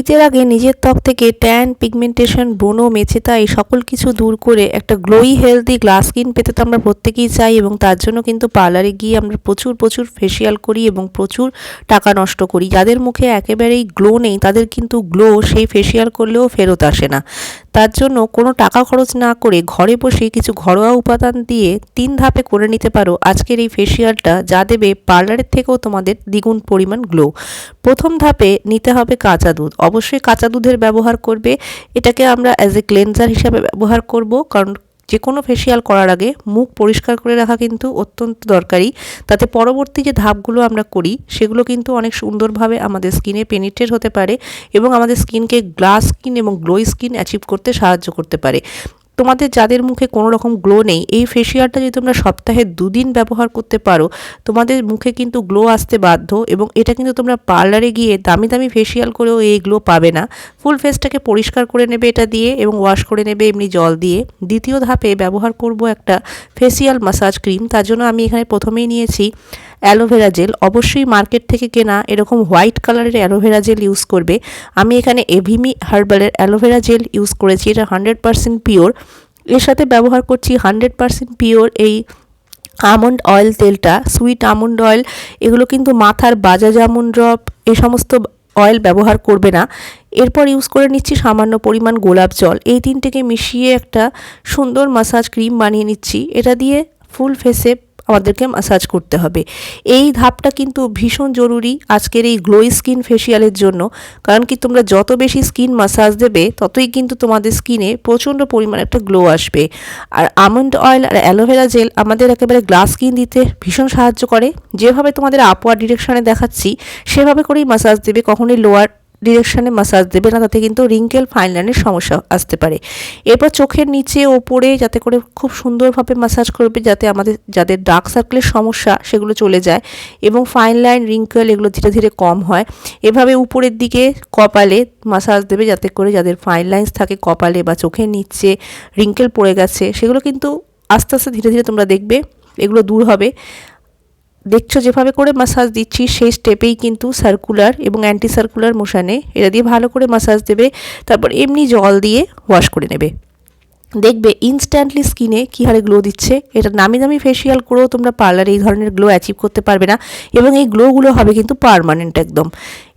শীতের আগে নিজের ত্বক থেকে ট্যান, পিগমেন্টেশন, ব্রোনো, মেচেতা এই সকল কিছু দূর করে একটা গ্লোই হেলদি গ্লাস স্কিন পেতে তো আমরা প্রত্যেকেই চাই এবং তার জন্য কিন্তু পার্লারে গিয়ে আমরা প্রচুর প্রচুর ফেসিয়াল করি এবং প্রচুর টাকা নষ্ট করি। যাদের মুখে একেবারেই গ্লো নেই, তাদের কিন্তু গ্লো সেই ফেসিয়াল করলেও ফেরত আসে না। তার জন্য কোনো টাকা খরচ না করে ঘরে বসে কিছু ঘরোয়া উপাদান দিয়ে তিন ধাপে করে নিতে পারো আজকের এই ফেসিয়ালটা যা দেবে পার্লারের থেকেও তোমাদের দ্বিগুণ পরিমাণ গ্লো প্রথম ধাপে নিতে হবে কাঁচা দুধ। অবশ্যই কাঁচা দুধের ব্যবহার করবে। এটাকে আমরা অ্যাজ এ ক্লেনজার হিসাবে ব্যবহার করব, কারণ যে কোনো ফেসিয়াল করার আগে মুখ পরিষ্কার করে রাখা কিন্তু অত্যন্ত দরকারি। তাতে পরবর্তী যে ধাপগুলো আমরা করি, সেগুলো কিন্তু অনেক সুন্দরভাবে আমাদের স্কিনে পেনিট্রেট হতে পারে এবং আমাদের স্কিনকে গ্লাস স্কিন এবং গ্লোই স্কিন অ্যাচিভ করতে সাহায্য করতে পারে। তোমাদের যাদের মুখে কোনো রকম গ্লো নেই, এই ফেসিয়ালটা যদি তোমরা সপ্তাহে দুদিন ব্যবহার করতে পারো, তোমাদের মুখে কিন্তু গ্লো আসতে বাধ্য এবং এটা কিন্তু তোমরা পার্লারে গিয়ে দামি দামি ফেসিয়াল করেও এই গ্লো পাবে না। ফুল ফেসটাকে পরিষ্কার করে নেবে এটা দিয়ে এবং ওয়াশ করে নেবে এমনি জল দিয়ে। দ্বিতীয় ধাপে ব্যবহার করব একটা ফেসিয়াল মাসাজ ক্রিম তার জন্য আমি এখানে প্রথমেই নিয়েছি অ্যালোভেরা জেল। অবশ্যই মার্কেট থেকে কেনা এরকম হোয়াইট কালারের অ্যালোভেরা জেল ইউজ করবে। আমি এখানে এভিমি হার্বালের অ্যালোভেরা জেল ইউজ করেছি। এটা হান্ড্রেড পারসেন্ট পিওর। এর সাথে ব্যবহার করছি হান্ড্রেড পারসেন্ট পিওর এই আমন্ড অয়েল তেলটা, সুইট আমন্ড অয়েল। এগুলো কিন্তু মাথার বাজাজ আমন্ড ড্রপ, এ সমস্ত অয়েল ব্যবহার করবে না। এরপর ইউজ করে নিচ্ছি সামান্য পরিমাণ গোলাপ জল। এই তিনটেকে মিশিয়ে একটা সুন্দর মাসাজ ক্রিম বানিয়ে নিচ্ছি। এটা দিয়ে ফুল ফেসে আমাদেরকে মাসাজ করতে হবে। এই ধাপটা কিন্তু ভীষণ জরুরি আজকের এই গ্লোই স্কিন ফেসিয়ালের জন্য। কারণ কি তোমরা যত বেশি স্কিন মাসাজ দেবে, ততই কিন্তু তোমাদের স্কিনে প্রচণ্ড পরিমাণে একটা গ্লো আসবে। আর আমন্ড অয়েল আর অ্যালোভেরা জেল আমাদের একেবারে গ্লাস স্কিন দিতে ভীষণ সাহায্য করে। যেভাবে তোমাদের আপওয়ার ডিরেকশানে দেখাচ্ছি, সেভাবে করেই মাসাজ দেবে, কখনোই লোয়ার ডিরেকশানে মাসাজ দেবে না তাতে কিন্তু রিঙ্কেল ফাইন লাইনের সমস্যা আসতে পারে। এরপর চোখের নিচে, ওপরে যাতে করে খুব সুন্দরভাবে মাসাজ করবে, যাতে আমাদের, যাদের ডার্ক সার্কেলের সমস্যা সেগুলো চলে যায় এবং ফাইন লাইন রিঙ্কেল এগুলো ধীরে ধীরে কম হয়। এভাবে উপরের দিকে কপালে মাসাজ দেবে, যাতে করে যাদের ফাইন লাইন্স থাকে কপালে বা চোখের নিচে রিঙ্কেল পড়ে গেছে, সেগুলো কিন্তু আস্তে আস্তে ধীরে ধীরে তোমরা দেখবে, এগুলো দূর হবে। দেখছ যেভাবে করে মাসাজ দিচ্ছি, সেই স্টেপেই কিন্তু সার্কুলার এবং অ্যান্টি সার্কুলার মোশানে এটা দিয়ে ভালো করে মাসাজ দেবে, তারপর এমনি জল দিয়ে ওয়াশ করে নেবে। দেখবে ইনস্ট্যান্টলি স্কিনে কী হারে গ্লো দিচ্ছে এটা নামি দামি ফেসিয়াল করেও তোমরা পার্লারে এই ধরনের গ্লো অ্যাচিভ করতে পারবে না এবং এই গ্লোগুলো হবে কিন্তু পারমানেন্ট একদম।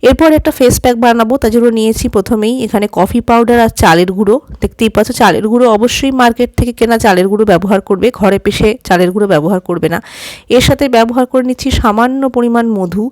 এরপর একটা ফেস প্যাক বানাবো, তার জন্য নিয়েছি প্রথমেই এখানে কফি পাউডার আর চালের গুঁড়ো। দেখতেই পাচ্ছ, চালের গুঁড়ো অবশ্যই মার্কেট থেকে কেনা চালের গুঁড়ো ব্যবহার করবে, ঘরে পেশে চালের গুঁড়ো ব্যবহার করবে না। এর সাথে ব্যবহার করে নিচ্ছি সামান্য পরিমাণ মধু।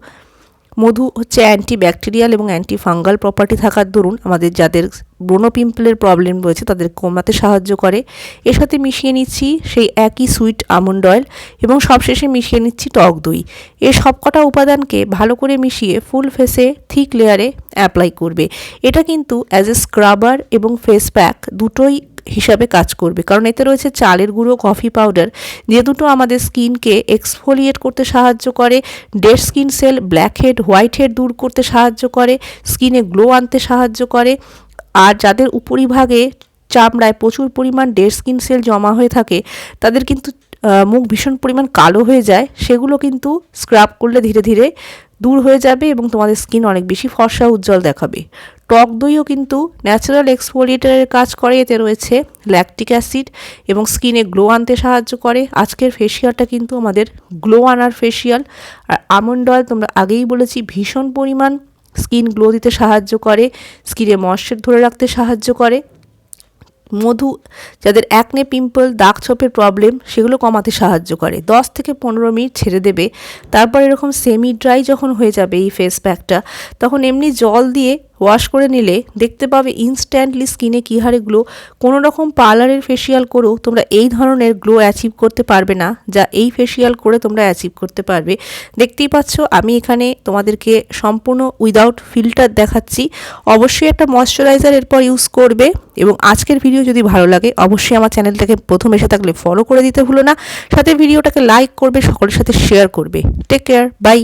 মধু হচ্ছে অ্যান্টি ব্যাকটেরিয়াল এবং অ্যান্টি ফাঙ্গাল প্রপার্টি থাকার দরুন আমাদের যাদের ব্রণ পিম্পলের প্রবলেম রয়েছে তাদের কমাতে সাহায্য করে। এর সাথে মিশিয়ে নিচ্ছি সেই একই সুইট আমন্ড অয়েল এবং সবশেষে মিশিয়ে নিচ্ছি টক দই। এই সবকটা উপাদানকে ভালো করে মিশিয়ে ফুল ফেসে থিক লেয়ারে অ্যাপ্লাই করবে। এটা কিন্তু অ্যাজ এ স্ক্রাবার এবং ফেস প্যাক দুটোই হিসাবে কাজ করবে। কারণ এতে রয়েছে চালের গুঁড়ো, কফি পাউডার, যে দুটো আমাদের স্কিনকে এক্সফোলিয়েট করতে সাহায্য করে dead skin cell blackhead whitehead দূর করতে সাহায্য করে স্কিনে গ্লো আনতে সাহায্য করে। আর যাদের উপরিভাগে চামড়ায় প্রচুর পরিমাণ ডেড স্কিন সেল জমা হয়ে থাকে, তাদের কিন্তু মুখ ভীষণ পরিমাণ কালো হয়ে যায়। সেগুলো কিন্তু স্ক্রাব করলে ধীরে ধীরে দূর হয়ে যাবে এবং তোমাদের স্কিন অনেক বেশি ফর্সা উজ্জ্বল দেখাবে। টক দইও কিন্তু ন্যাচারাল এক্সফোলিয়েটারের কাজ করে, এতে রয়েছে ল্যাকটিক অ্যাসিড এবং স্কিনে গ্লো আনতে সাহায্য করে। আজকের ফেসিয়ালটা কিন্তু আমাদের গ্লো আনার ফেসিয়াল আর আমন্ড অয়েল তোমরা আগেই বলেছি, ভীষণ পরিমাণ স্কিন গ্লো দিতে সাহায্য করে স্কিনে ময়শ্চার ধরে রাখতে সাহায্য করে। মধু, যাদের একনে পিম্পল দাগ ছোপের প্রবলেম সেগুলো কমাতে সাহায্য করে। দশ থেকে পনেরো মিনিট ছেড়ে দেবে। তারপর এরকম সেমি ড্রাই যখন হয়ে যাবে এই ফেস প্যাকটা তখন এমনি জল দিয়ে ওয়াশ করে নিলে দেখতে পাবে ইনস্ট্যান্টলি স্কিনে কী হারে গ্লো কোনো রকম পার্লারের ফেসিয়াল করেও তোমরা এই ধরনের গ্লো অ্যাচিভ করতে পারবে না, যা এই ফেসিয়াল করে তোমরা অ্যাচিভ করতে পারবে। দেখতেই পাচ্ছ, আমি এখানে তোমাদেরকে সম্পূর্ণ উইদাউট ফিল্টার দেখাচ্ছি। অবশ্যই একটা ময়শ্চারাইজার এরপর ইউজ করবে এবং আজকের ভিডিও যদি ভালো লাগে, অবশ্যই আমার চ্যানেলটাকে প্রথম এসে থাকলে ফলো করে দিতে ভুলো না। সাথে ভিডিওটাকে লাইক করবে, সকলের সাথে শেয়ার করবে। Take care bye